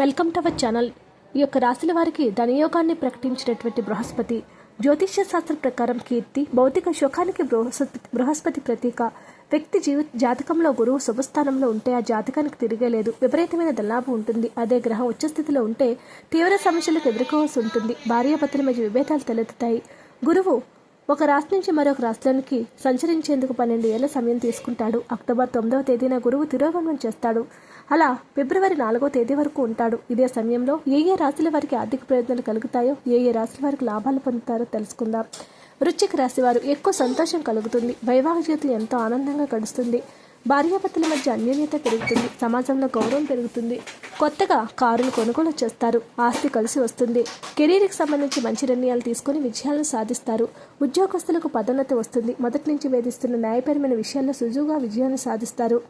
Welcome to our channel. ఈ యొక్క రాశుల వారికి ధనయోగాన్ని ప్రకటించినటువంటి బృహస్పతి జ్యోతిష్య శాస్త్రం ప్రకారం కీర్తి భౌతిక సుఖానికి బృహస్పతి బృహస్పతి ప్రతీక వ్యక్తి జీవి జాతకంలో గురువు శుభస్థానంలో ఉంటే ఆ జాతకానికి తిరిగేలేదు విపరీతమైన దల్లాభం ఉంటుంది. అదే గ్రహం ఉచ్చస్థితిలో ఉంటే తీవ్ర సమస్యలకు ఎదుర్కోవాల్సి ఉంటుంది. భార్యాభర్తల మధ్య విభేదాలు తలెత్తుతాయి. గురువు ఒక రాశి నుంచి మరొక రాష్ట్రానికి సంచరించేందుకు పన్నెండు ఏళ్ళ సమయం తీసుకుంటాడు. అక్టోబర్ తొమ్మిదవ తేదీన గురువు తిరోగమనం చేస్తాడు. అలా ఫిబ్రవరి నాలుగో తేదీ వరకు ఉంటాడు. ఇదే సమయంలో ఏ ఏ రాశుల వారికి ఆర్థిక ప్రయోజనాలు కలుగుతాయో ఏ ఏ రాశుల వారికి లాభాలు పొందుతారో తెలుసుకుందాం. వృశ్చిక రాశి వారు ఎక్కువ సంతోషం కలుగుతుంది. వైవాహిక జీవితం ఎంతో ఆనందంగా గడుస్తుంది. భార్యాభర్తల మధ్య అన్యోన్యత పెరుగుతుంది. సమాజంలో గౌరవం పెరుగుతుంది. కొత్తగా కారును కొనుగోలు చేస్తారు. ఆస్తి కలిసి వస్తుంది. కెరీర్కి సంబంధించి మంచి నిర్ణయాలు తీసుకుని విజయాలను సాధిస్తారు. ఉద్యోగస్తులకు పదోన్నతి వస్తుంది. మొదటి నుంచి వేధిస్తున్న న్యాయపరమైన విషయాల్లో సుజువుగా విజయాన్ని సాధిస్తారు.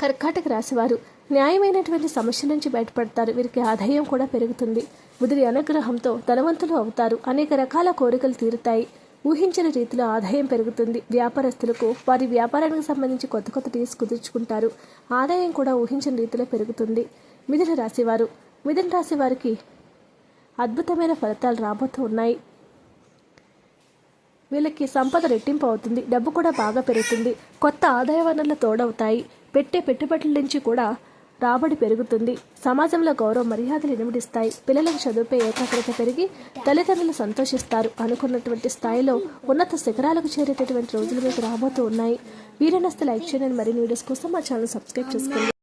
కర్కాటక రాశివారు న్యాయమైనటువంటి సమస్య నుంచి బయటపడతారు. వీరికి ఆదాయం కూడా పెరుగుతుంది. బుధుడి అనుగ్రహంతో ధనవంతులు అవుతారు. అనేక రకాల కోరికలు తీరుతాయి. ఊహించిన రీతిలో ఆదాయం పెరుగుతుంది. వ్యాపారస్తులకు వారి వ్యాపారానికి సంబంధించి కొత్త కొత్త డీల్స్ కుదుర్చుకుంటారు. ఆదాయం కూడా ఊహించిన రీతిలో పెరుగుతుంది. మిథున రాశివారు మిథున రాశి వారికి అద్భుతమైన ఫలితాలు రాబోతూ ఉన్నాయి. వీళ్ళకి సంపద రెట్టింపు అవుతుంది. డబ్బు కూడా బాగా పెరుగుతుంది. కొత్త ఆదాయ వనరులు తోడవుతాయి. పెట్టే పెట్టుబడుల నుంచి కూడా రాబడి పెరుగుతుంది. సమాజంలో గౌరవ మర్యాదలు ఇనుమడిస్తాయి పిల్లలకు చదువుపై ఏకాగ్రత పెరిగి తల్లిదండ్రులు సంతోషిస్తారు అనుకున్నటువంటి స్థాయిలో ఉన్నత శిఖరాలకు చేరేటటువంటి రోజులు మీకు రాబోతూ ఉన్నాయి. వీరనస్తు లైక్ చేయండి. మరిన్ని వీడియోస్ కోసం మా ఛానల్ సబ్స్క్రైబ్ చేసుకోండి.